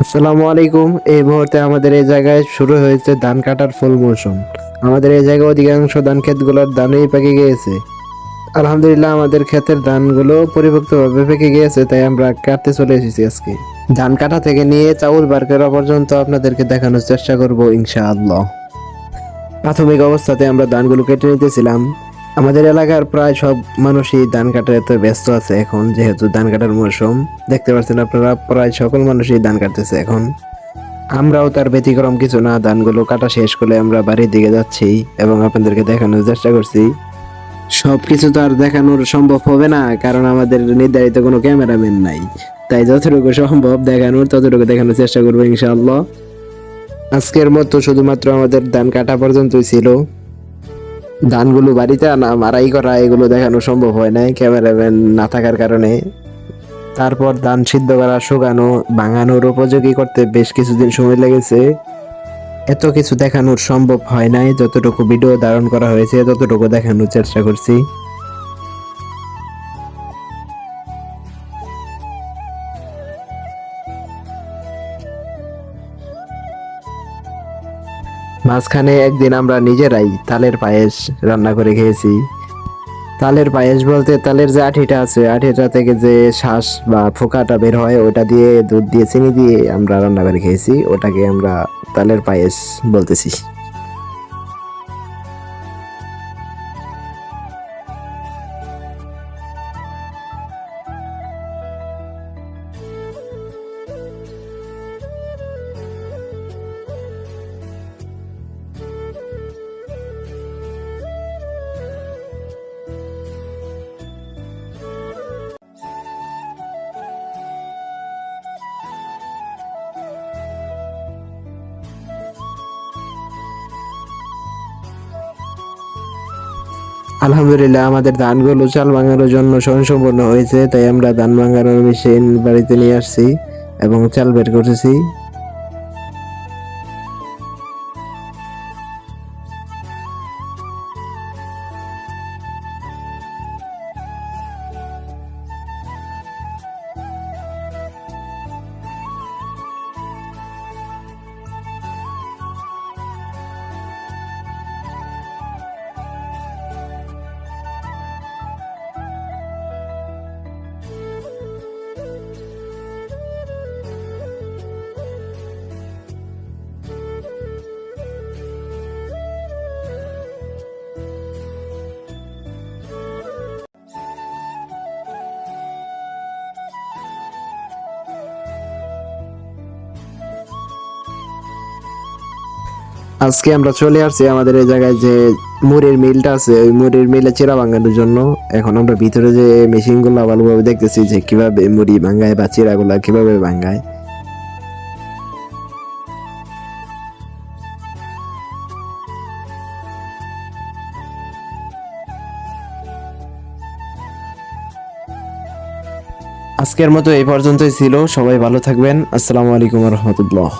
আসসালামু আলাইকুম। এই মুহূর্তে আমাদের এই জায়গায় শুরু হয়েছে ধান কাটার ফুল মৌসুম। আমাদের এই জায়গায় অধিকাংশ ধান ক্ষেতগুলোর ধানই পেকে গিয়েছে। আলহামদুলিল্লাহ, আমাদের ক্ষেতের ধানগুলো পরিপক্তভাবে পেকে গিয়েছে, তাই আমরা কাটতে চলে এসেছি আজকে। ধান কাটা থেকে নিয়ে চাউল বার করা পর্যন্ত আপনাদেরকে দেখানোর চেষ্টা করব ইনশাআল্লাহ। প্রাথমিক অবস্থাতে আমরা ধানগুলো কেটে নিতেছিলাম। আমাদের এলাকার প্রায় সব মানুষই ধান কাটাতে ব্যস্ত আছে এখন, যেহেতু ধান কাটার মৌসুম দেখতে পাচ্ছেন আপনারা, প্রায় সকল মানুষই ধান কাটতেছে এখন। আমরাও তার ব্যতিক্রম কিছু না, ধানগুলো কাটা শেষ করে আমরা বাড়ির দিকে যাচ্ছি এবং আপনাদেরকে দেখানোর চেষ্টা করছি। সব কিছু তো আর দেখানোর সম্ভব হবে না, কারণ আমাদের নির্ধারিত কোনো ক্যামেরাম্যান নাই। তাই যতটুকু সম্ভব দেখানোর, ততটুকু দেখানোর চেষ্টা করব ইনশাআল্লাহ। আজকের মতো শুধুমাত্র আমাদের ধান কাটা পর্যন্তই ছিল। ধানগুলো বাড়িতে মারাই করা, এগুলো দেখানো সম্ভব হয় নাই, ক্যামেরাম্যান না থাকার কারণে। তারপর ধান সিদ্ধ করা, শুকানো, ভাঙানোর উপযোগী করতে বেশ কিছুদিন সময় লেগেছে। এত কিছু দেখানোর সম্ভব হয় নাই, যতটুকু ভিডিও ধারণ করা হয়েছে, ততটুকু দেখানোর চেষ্টা করছি। মাঝখানে একদিন আমরা নিজেরাই তালের পায়েস রান্না করে খেয়েছি। তালের পায়েস বলতে তালের যে আঠিটা আছে, আঠিটা থেকে যে শ্বাস বা ফোকাটা বের হয়, ওটা দিয়ে দুধ দিয়ে চিনি দিয়ে আমরা রান্না করে খেয়েছি। ওটাকে আমরা তালের পায়েস বলতেছি। আলহামদুলিল্লাহ, আমাদের ধানগুলো চাল ভাঙানোর জন্য স্বয়ংসম্পূর্ণ হয়েছে, তাই আমরা ধান ভাঙানোর মেশিন বাড়িতে নিয়ে আসছি এবং চাল বের করেছি আজকে আমরা চলে আসছি আমাদের এই জায়গায় যে মুড়ির মিলটা আছে, ওই মুড়ির মিলে চিরা ভাঙানোর জন্য। এখন আমরা ভিতরে যে মেশিনগুলো ভালোভাবে দেখতেছি যে কীভাবে মুড়ি ভাঙায় বা চিরাগুলা কীভাবে ভাঙায় আজকের মতো এই পর্যন্তই ছিল। সবাই ভালো থাকবেন। আসসালামু আলাইকুম রহমতুল্লাহ।